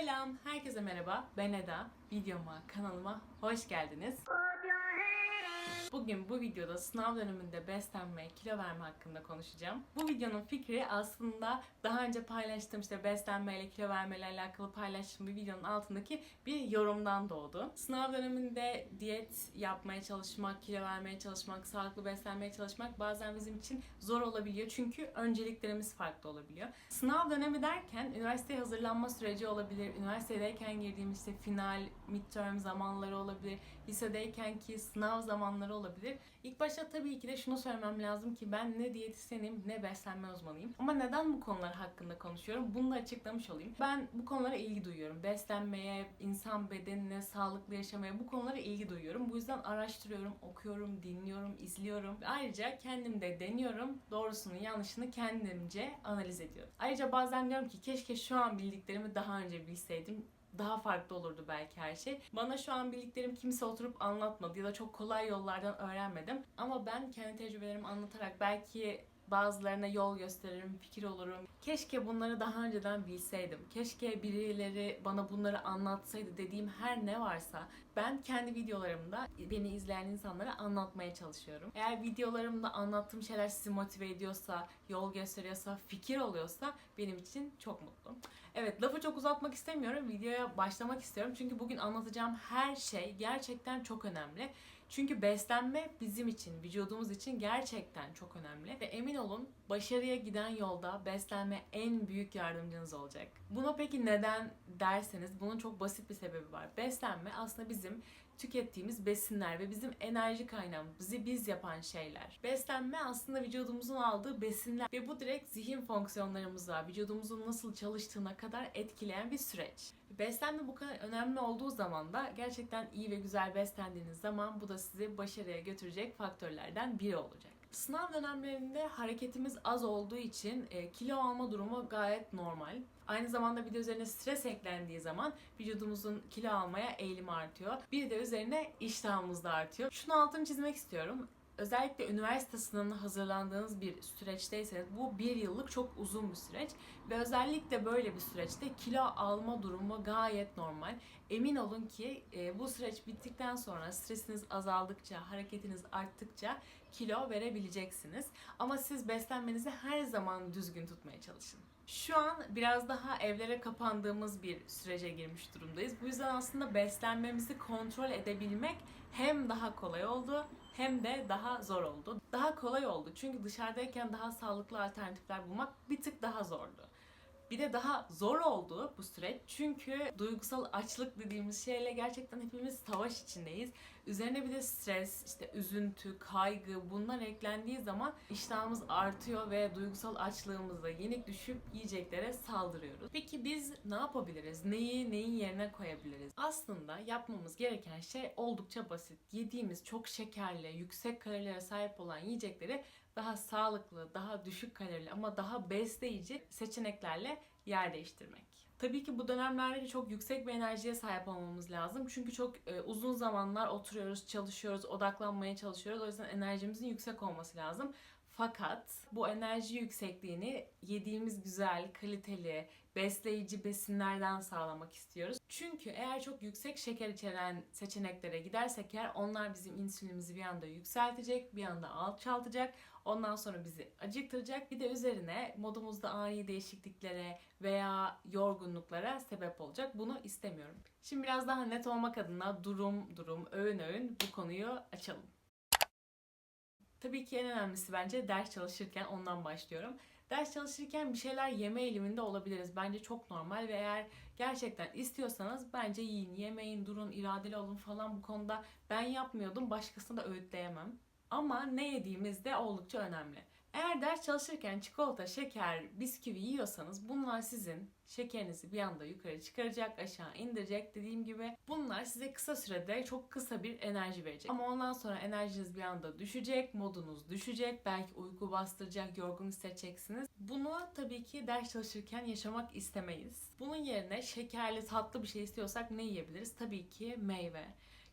Selam, herkese merhaba. Ben Eda. Videoma, kanalıma hoş geldiniz. Bugün bu videoda sınav döneminde beslenme, kilo verme hakkında konuşacağım. Bu videonun fikri aslında daha önce paylaştığım işte beslenme ile kilo verme alakalı paylaştığım bir videonun altındaki bir yorumdan doğdu. Sınav döneminde diyet yapmaya çalışmak, kilo vermeye çalışmak, sağlıklı beslenmeye çalışmak bazen bizim için zor olabiliyor. Çünkü önceliklerimiz farklı olabiliyor. Sınav dönemi derken üniversiteye hazırlanma süreci olabilir. Üniversitedeyken girdiğim işte final, midterm zamanları olabilir. Lisedeyken ki sınav zamanları olabilir. İlk başta tabii ki de şunu söylemem lazım ki ben ne diyetisyenim ne beslenme uzmanıyım. Ama neden bu konular hakkında konuşuyorum? Bunu da açıklamış olayım. Ben bu konulara ilgi duyuyorum. Beslenmeye, insan bedenine, sağlıklı yaşamaya bu konulara ilgi duyuyorum. Bu yüzden araştırıyorum, okuyorum, dinliyorum, izliyorum. Ayrıca kendim de deniyorum. Doğrusunu, yanlışını kendimce analiz ediyorum. Ayrıca bazen diyorum ki keşke şu an bildiklerimi daha önce bilseydim daha farklı olurdu belki her şey. Bana şu an bildiklerim kimse oturup anlatmadı ya da çok kolay yollardan öğrenmedim. Ama ben kendi tecrübelerimi anlatarak belki bazılarına yol gösteririm, fikir olurum. Keşke bunları daha önceden bilseydim. Keşke birileri bana bunları anlatsaydı dediğim her ne varsa ben kendi videolarımda beni izleyen insanlara anlatmaya çalışıyorum. Eğer videolarımda anlattığım şeyler sizi motive ediyorsa, yol gösteriyorsa, fikir oluyorsa benim için çok mutlu. Evet lafı çok uzatmak istemiyorum. Videoya başlamak istiyorum. Çünkü bugün anlatacağım her şey gerçekten çok önemli. Çünkü beslenme bizim için, vücudumuz için gerçekten çok önemli. Ve emin olun başarıya giden yolda beslenme en büyük yardımcınız olacak. Buna peki neden derseniz bunun çok basit bir sebebi var. Beslenme aslında bizim tükettiğimiz besinler ve bizim enerji kaynağımız, bizi biz yapan şeyler. Beslenme aslında vücudumuzun aldığı besinler ve bu direkt zihin fonksiyonlarımıza, vücudumuzun nasıl çalıştığına kadar etkileyen bir süreç. Beslenme bu kadar önemli olduğu zaman da gerçekten iyi ve güzel beslendiğiniz zaman bu da sizi başarıya götürecek faktörlerden biri olacak. Sınav dönemlerinde hareketimiz az olduğu için e, kilo alma durumu gayet normal. Aynı zamanda bir de üzerine stres eklendiği zaman vücudumuzun kilo almaya eğilimi artıyor. Bir de üzerine iştahımız da artıyor. Şunu altını çizmek istiyorum özellikle üniversite sınavına hazırlandığınız bir süreçteyseniz bu bir yıllık çok uzun bir süreç ve özellikle böyle bir süreçte kilo alma durumu gayet normal. Emin olun ki e, bu süreç bittikten sonra stresiniz azaldıkça, hareketiniz arttıkça kilo verebileceksiniz. Ama siz beslenmenizi her zaman düzgün tutmaya çalışın. Şu an biraz daha evlere kapandığımız bir sürece girmiş durumdayız. Bu yüzden aslında beslenmemizi kontrol edebilmek hem daha kolay oldu hem de daha zor oldu. Daha kolay oldu çünkü dışarıdayken daha sağlıklı alternatifler bulmak bir tık daha zordu. Bir de daha zor oldu bu süreç. Çünkü duygusal açlık dediğimiz şeyle gerçekten hepimiz savaş içindeyiz. Üzerine bir de stres, işte üzüntü, kaygı bunlar eklendiği zaman iştahımız artıyor ve duygusal açlığımızda yenik düşüp yiyeceklere saldırıyoruz. Peki biz ne yapabiliriz? Neyi neyin yerine koyabiliriz? Aslında yapmamız gereken şey oldukça basit. Yediğimiz çok şekerli, yüksek kalorilere sahip olan yiyecekleri daha sağlıklı, daha düşük kalorili ama daha besleyici seçeneklerle yer değiştirmek. Tabii ki bu dönemlerde çok yüksek bir enerjiye sahip olmamız lazım. Çünkü çok e, uzun zamanlar oturuyoruz, çalışıyoruz, odaklanmaya çalışıyoruz. O yüzden enerjimizin yüksek olması lazım. Fakat bu enerji yüksekliğini yediğimiz güzel, kaliteli, besleyici besinlerden sağlamak istiyoruz. Çünkü eğer çok yüksek şeker içeren seçeneklere gidersek eğer onlar bizim insülinimizi bir anda yükseltecek, bir anda alçaltacak. Ondan sonra bizi acıktıracak. Bir de üzerine modumuzda ani değişikliklere veya yorgunluklara sebep olacak. Bunu istemiyorum. Şimdi biraz daha net olmak adına durum durum, öğün öğün bu konuyu açalım. Tabii ki en önemlisi bence ders çalışırken ondan başlıyorum. Ders çalışırken bir şeyler yeme eğiliminde olabiliriz. Bence çok normal ve eğer gerçekten istiyorsanız bence yiyin, yemeyin, durun, iradeli olun falan bu konuda ben yapmıyordum. Başkasına da öğütleyemem. Ama ne yediğimiz de oldukça önemli. Eğer ders çalışırken çikolata, şeker, bisküvi yiyorsanız bunlar sizin şekerinizi bir anda yukarı çıkaracak, aşağı indirecek dediğim gibi. Bunlar size kısa sürede çok kısa bir enerji verecek. Ama ondan sonra enerjiniz bir anda düşecek, modunuz düşecek, belki uyku bastıracak, yorgun hissedeceksiniz. Bunu tabii ki ders çalışırken yaşamak istemeyiz. Bunun yerine şekerli, tatlı bir şey istiyorsak ne yiyebiliriz? Tabii ki meyve.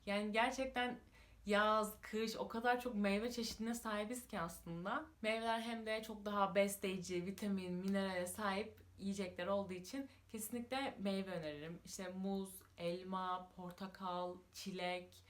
Yani gerçekten yaz, kış o kadar çok meyve çeşidine sahibiz ki aslında. Meyveler hem de çok daha besleyici, vitamin, minerale sahip yiyecekler olduğu için kesinlikle meyve öneririm. İşte muz, elma, portakal, çilek,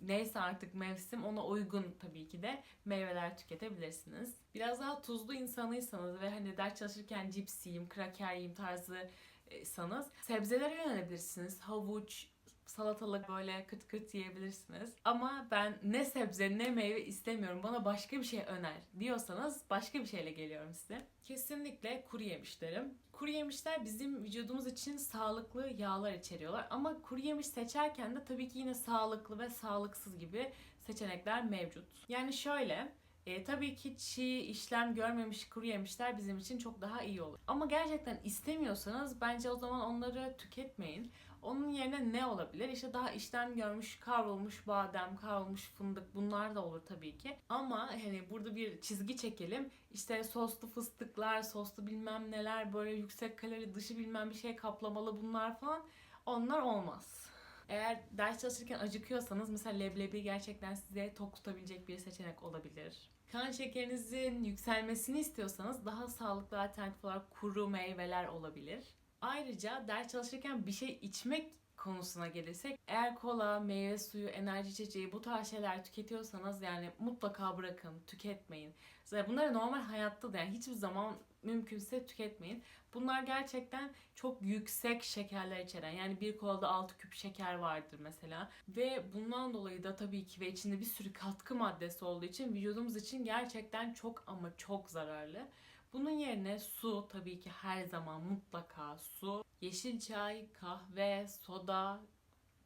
neyse artık mevsim ona uygun tabii ki de meyveler tüketebilirsiniz. Biraz daha tuzlu insanıysanız ve hani ders çalışırken cips yiyeyim, kraker yiyeyim tarzı e, sanız sebzelere yönelebilirsiniz. Havuç, salatalık böyle kıt kıt yiyebilirsiniz. Ama ben ne sebze ne meyve istemiyorum bana başka bir şey öner diyorsanız başka bir şeyle geliyorum size. Kesinlikle kuru yemişlerim. Kuru yemişler bizim vücudumuz için sağlıklı yağlar içeriyorlar. Ama kuru yemiş seçerken de tabii ki yine sağlıklı ve sağlıksız gibi seçenekler mevcut. Yani şöyle e, tabii ki çiğ işlem görmemiş kuru yemişler bizim için çok daha iyi olur. Ama gerçekten istemiyorsanız bence o zaman onları tüketmeyin. Onun yerine ne olabilir? İşte daha işlem görmüş kavrulmuş badem, kavrulmuş fındık bunlar da olur tabii ki. Ama hani burada bir çizgi çekelim. İşte soslu fıstıklar, soslu bilmem neler, böyle yüksek kalori dışı bilmem bir şey kaplamalı bunlar falan. Onlar olmaz. Eğer ders çalışırken acıkıyorsanız mesela leblebi gerçekten size tok tutabilecek bir seçenek olabilir. Kan şekerinizin yükselmesini istiyorsanız daha sağlıklı alternatif olarak kuru meyveler olabilir. Ayrıca ders çalışırken bir şey içmek konusuna gelirsek eğer kola, meyve suyu, enerji içeceği bu tarz şeyler tüketiyorsanız yani mutlaka bırakın, tüketmeyin. Zaten Bunları normal hayatta da yani hiçbir zaman mümkünse tüketmeyin. Bunlar gerçekten çok yüksek şekerler içeren yani bir kolada 6 küp şeker vardır mesela ve bundan dolayı da tabii ki ve içinde bir sürü katkı maddesi olduğu için vücudumuz için gerçekten çok ama çok zararlı. Bunun yerine su tabii ki her zaman mutlaka su, yeşil çay, kahve, soda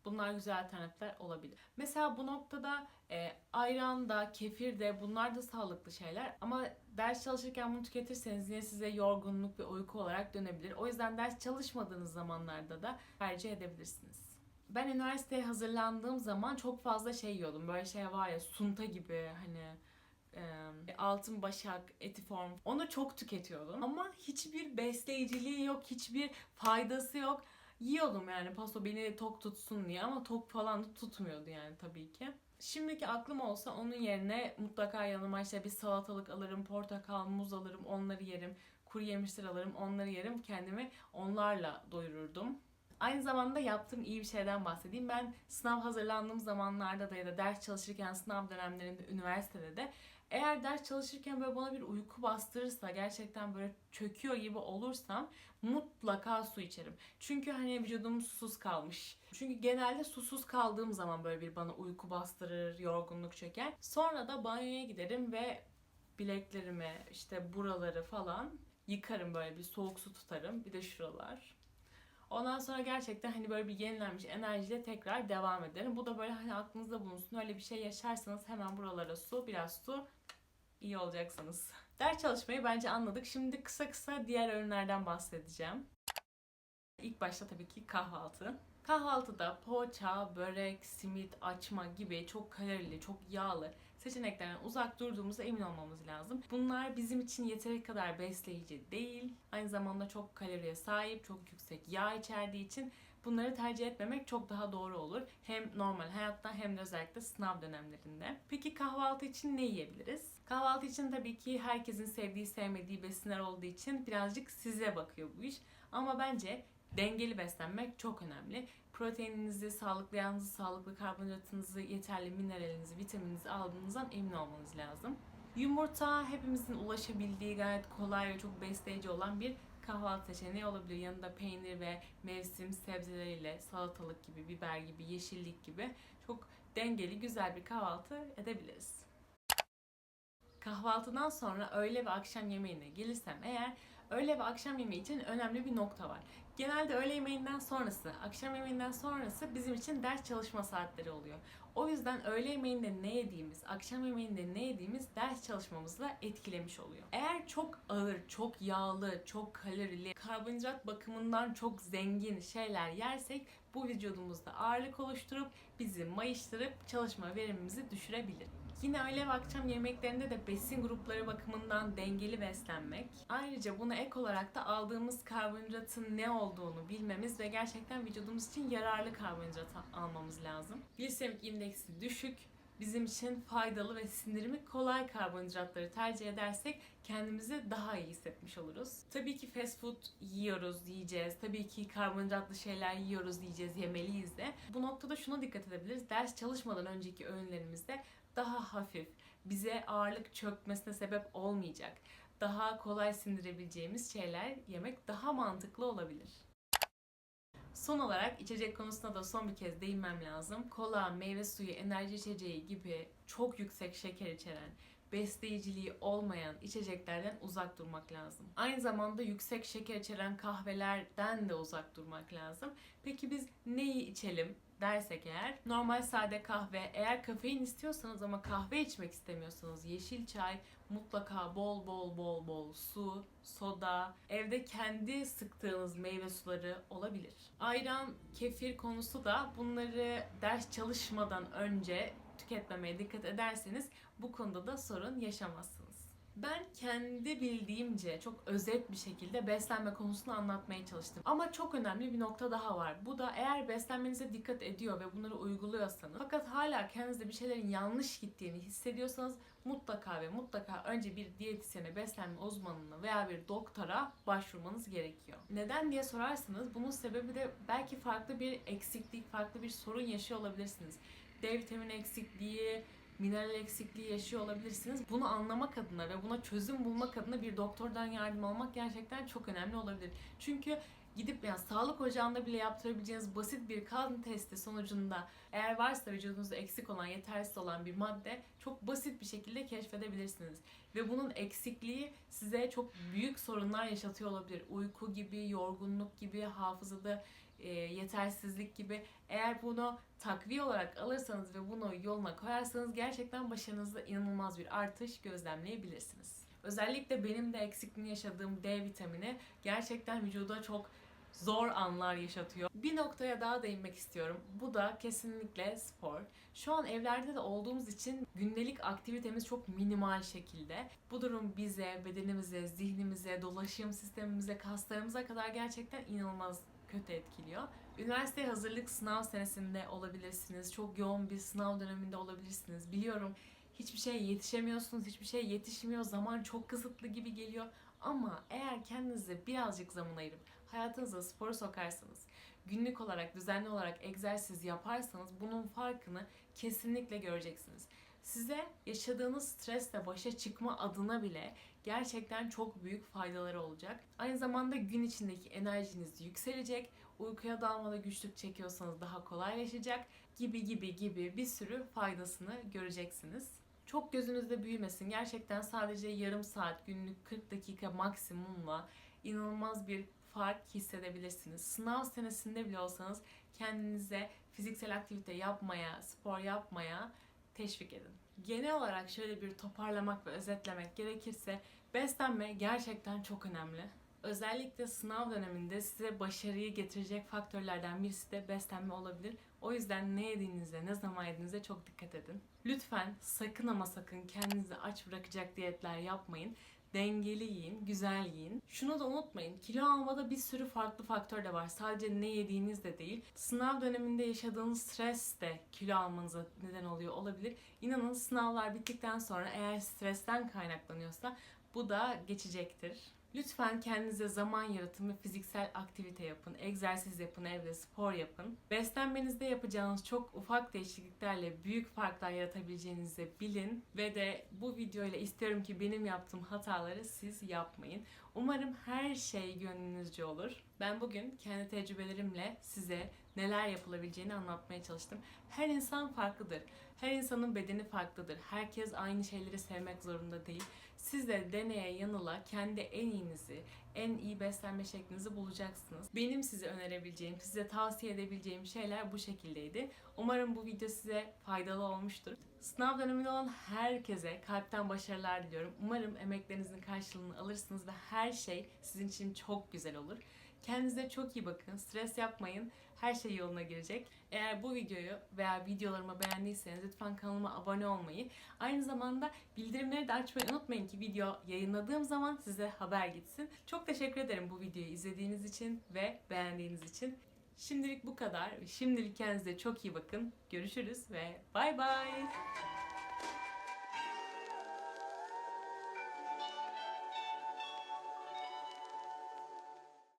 bunlar güzel alternatifler olabilir. Mesela bu noktada e, ayran da, kefir de bunlar da sağlıklı şeyler ama ders çalışırken bunu tüketirseniz yine size yorgunluk ve uyku olarak dönebilir. O yüzden ders çalışmadığınız zamanlarda da tercih edebilirsiniz. Ben üniversiteye hazırlandığım zaman çok fazla şey yiyordum. Böyle şey var ya sunta gibi hani e, altın başak, etiform onu çok tüketiyordum. Ama hiçbir besleyiciliği yok, hiçbir faydası yok. Yiyordum yani paso beni tok tutsun diye ama tok falan da tutmuyordu yani tabii ki. Şimdiki aklım olsa onun yerine mutlaka yanıma işte bir salatalık alırım, portakal, muz alırım, onları yerim. Kuru yemişler alırım, onları yerim. Kendimi onlarla doyururdum. Aynı zamanda yaptığım iyi bir şeyden bahsedeyim. Ben sınav hazırlandığım zamanlarda da ya da ders çalışırken sınav dönemlerinde üniversitede de eğer ders çalışırken böyle bana bir uyku bastırırsa gerçekten böyle çöküyor gibi olursam mutlaka su içerim. Çünkü hani vücudum susuz kalmış. Çünkü genelde susuz kaldığım zaman böyle bir bana uyku bastırır, yorgunluk çöker. Sonra da banyoya giderim ve bileklerimi, işte buraları falan yıkarım böyle bir soğuk su tutarım. Bir de şuralar. Ondan sonra gerçekten hani böyle bir yenilenmiş enerjiyle tekrar devam ederim. Bu da böyle hani aklınızda bulunsun. Öyle bir şey yaşarsanız hemen buralara su, biraz su iyi olacaksınız. Ders çalışmayı bence anladık. Şimdi kısa kısa diğer öğünlerden bahsedeceğim. İlk başta tabii ki kahvaltı. Kahvaltıda poğaça, börek, simit, açma gibi çok kalorili, çok yağlı seçeneklerden uzak durduğumuza emin olmamız lazım. Bunlar bizim için yeteri kadar besleyici değil. Aynı zamanda çok kaloriye sahip, çok yüksek yağ içerdiği için bunları tercih etmemek çok daha doğru olur. Hem normal hayatta hem de özellikle sınav dönemlerinde. Peki kahvaltı için ne yiyebiliriz? Kahvaltı için tabii ki herkesin sevdiği sevmediği besinler olduğu için birazcık size bakıyor bu iş. Ama bence dengeli beslenmek çok önemli. Proteininizi, sağlıklı yağınızı, sağlıklı karbonhidratınızı, yeterli mineralinizi, vitamininizi aldığınızdan emin olmanız lazım. Yumurta hepimizin ulaşabildiği gayet kolay ve çok besleyici olan bir kahvaltı seçeneği olabilir. Yanında peynir ve mevsim sebzeleriyle salatalık gibi, biber gibi, yeşillik gibi çok dengeli, güzel bir kahvaltı edebiliriz. Kahvaltıdan sonra öğle ve akşam yemeğine gelirsem eğer öğle ve akşam yemeği için önemli bir nokta var. Genelde öğle yemeğinden sonrası, akşam yemeğinden sonrası bizim için ders çalışma saatleri oluyor. O yüzden öğle yemeğinde ne yediğimiz, akşam yemeğinde ne yediğimiz ders çalışmamızla etkilemiş oluyor. Eğer çok ağır, çok yağlı, çok kalorili, karbonhidrat bakımından çok zengin şeyler yersek bu vücudumuzda ağırlık oluşturup bizi mayıştırıp çalışma verimimizi düşürebilir. Yine öğle ve akşam yemeklerinde de besin grupları bakımından dengeli beslenmek. Ayrıca buna ek olarak da aldığımız karbonhidratın ne olduğunu bilmemiz ve gerçekten vücudumuz için yararlı karbonhidrat almamız lazım. Glisemik indeksi düşük, bizim için faydalı ve sindirimi kolay karbonhidratları tercih edersek kendimizi daha iyi hissetmiş oluruz. Tabii ki fast food yiyoruz, yiyeceğiz. Tabii ki karbonhidratlı şeyler yiyoruz, yiyeceğiz, yemeliyiz de. Bu noktada şuna dikkat edebiliriz. Ders çalışmadan önceki öğünlerimizde daha hafif, bize ağırlık çökmesine sebep olmayacak, daha kolay sindirebileceğimiz şeyler yemek daha mantıklı olabilir. Son olarak içecek konusuna da son bir kez değinmem lazım. Kola, meyve suyu, enerji içeceği gibi çok yüksek şeker içeren, besleyiciliği olmayan içeceklerden uzak durmak lazım. Aynı zamanda yüksek şeker içeren kahvelerden de uzak durmak lazım. Peki biz neyi içelim dersek eğer normal sade kahve eğer kafein istiyorsanız ama kahve içmek istemiyorsanız yeşil çay mutlaka bol bol bol bol su, soda, evde kendi sıktığınız meyve suları olabilir. Ayran, kefir konusu da bunları ders çalışmadan önce tüketmemeye dikkat ederseniz bu konuda da sorun yaşamazsınız. Ben kendi bildiğimce çok özet bir şekilde beslenme konusunu anlatmaya çalıştım. Ama çok önemli bir nokta daha var. Bu da eğer beslenmenize dikkat ediyor ve bunları uyguluyorsanız fakat hala kendinizde bir şeylerin yanlış gittiğini hissediyorsanız mutlaka ve mutlaka önce bir diyetisyene, beslenme uzmanına veya bir doktora başvurmanız gerekiyor. Neden diye sorarsanız bunun sebebi de belki farklı bir eksiklik, farklı bir sorun yaşıyor olabilirsiniz. D vitamini eksikliği, mineral eksikliği yaşıyor olabilirsiniz. Bunu anlamak adına ve buna çözüm bulmak adına bir doktordan yardım almak gerçekten çok önemli olabilir. Çünkü gidip yani sağlık ocağında bile yaptırabileceğiniz basit bir kan testi sonucunda eğer varsa vücudunuzda eksik olan, yetersiz olan bir madde çok basit bir şekilde keşfedebilirsiniz. Ve bunun eksikliği size çok büyük sorunlar yaşatıyor olabilir. Uyku gibi, yorgunluk gibi, hafızada e, yetersizlik gibi eğer bunu takviye olarak alırsanız ve bunu yoluna koyarsanız gerçekten başarınızda inanılmaz bir artış gözlemleyebilirsiniz. Özellikle benim de eksikliğini yaşadığım D vitamini gerçekten vücuda çok zor anlar yaşatıyor. Bir noktaya daha değinmek istiyorum. Bu da kesinlikle spor. Şu an evlerde de olduğumuz için gündelik aktivitemiz çok minimal şekilde. Bu durum bize, bedenimize, zihnimize, dolaşım sistemimize, kaslarımıza kadar gerçekten inanılmaz kötü etkiliyor. Üniversiteye hazırlık sınav senesinde olabilirsiniz. Çok yoğun bir sınav döneminde olabilirsiniz. Biliyorum hiçbir şeye yetişemiyorsunuz, hiçbir şey yetişmiyor. Zaman çok kısıtlı gibi geliyor. Ama eğer kendinize birazcık zaman ayırıp hayatınıza spor sokarsanız, günlük olarak, düzenli olarak egzersiz yaparsanız bunun farkını kesinlikle göreceksiniz. Size yaşadığınız stresle başa çıkma adına bile gerçekten çok büyük faydaları olacak. Aynı zamanda gün içindeki enerjiniz yükselecek, uykuya dalmada güçlük çekiyorsanız daha kolaylaşacak gibi gibi gibi bir sürü faydasını göreceksiniz. Çok gözünüzde büyümesin. Gerçekten sadece yarım saat, günlük 40 dakika maksimumla inanılmaz bir fark hissedebilirsiniz. Sınav senesinde bile olsanız kendinize fiziksel aktivite yapmaya, spor yapmaya teşvik edin. Genel olarak şöyle bir toparlamak ve özetlemek gerekirse beslenme gerçekten çok önemli. Özellikle sınav döneminde size başarıyı getirecek faktörlerden birisi de beslenme olabilir. O yüzden ne yediğinize, ne zaman yediğinize çok dikkat edin. Lütfen sakın ama sakın kendinizi aç bırakacak diyetler yapmayın. Dengeli yiyin, güzel yiyin. Şunu da unutmayın, kilo almada bir sürü farklı faktör de var. Sadece ne yediğiniz de değil. Sınav döneminde yaşadığınız stres de kilo almanıza neden oluyor olabilir. İnanın sınavlar bittikten sonra eğer stresten kaynaklanıyorsa bu da geçecektir. Lütfen kendinize zaman yaratın ve fiziksel aktivite yapın, egzersiz yapın, evde spor yapın. Beslenmenizde yapacağınız çok ufak değişikliklerle büyük farklar yaratabileceğinizi bilin ve de bu videoyla istiyorum ki benim yaptığım hataları siz yapmayın. Umarım her şey gönlünüzce olur. Ben bugün kendi tecrübelerimle size neler yapılabileceğini anlatmaya çalıştım. Her insan farklıdır. Her insanın bedeni farklıdır. Herkes aynı şeyleri sevmek zorunda değil. Siz de deneye yanıla kendi en iyinizi, en iyi beslenme şeklinizi bulacaksınız. Benim size önerebileceğim, size tavsiye edebileceğim şeyler bu şekildeydi. Umarım bu video size faydalı olmuştur. Sınav döneminde olan herkese kalpten başarılar diliyorum. Umarım emeklerinizin karşılığını alırsınız ve her şey sizin için çok güzel olur. Kendinize çok iyi bakın. Stres yapmayın. Her şey yoluna girecek. Eğer bu videoyu veya videolarımı beğendiyseniz lütfen kanalıma abone olmayı, aynı zamanda bildirimleri de açmayı unutmayın ki video yayınladığım zaman size haber gitsin. Çok teşekkür ederim bu videoyu izlediğiniz için ve beğendiğiniz için. Şimdilik bu kadar. Şimdilik kendinize çok iyi bakın. Görüşürüz ve bay bay.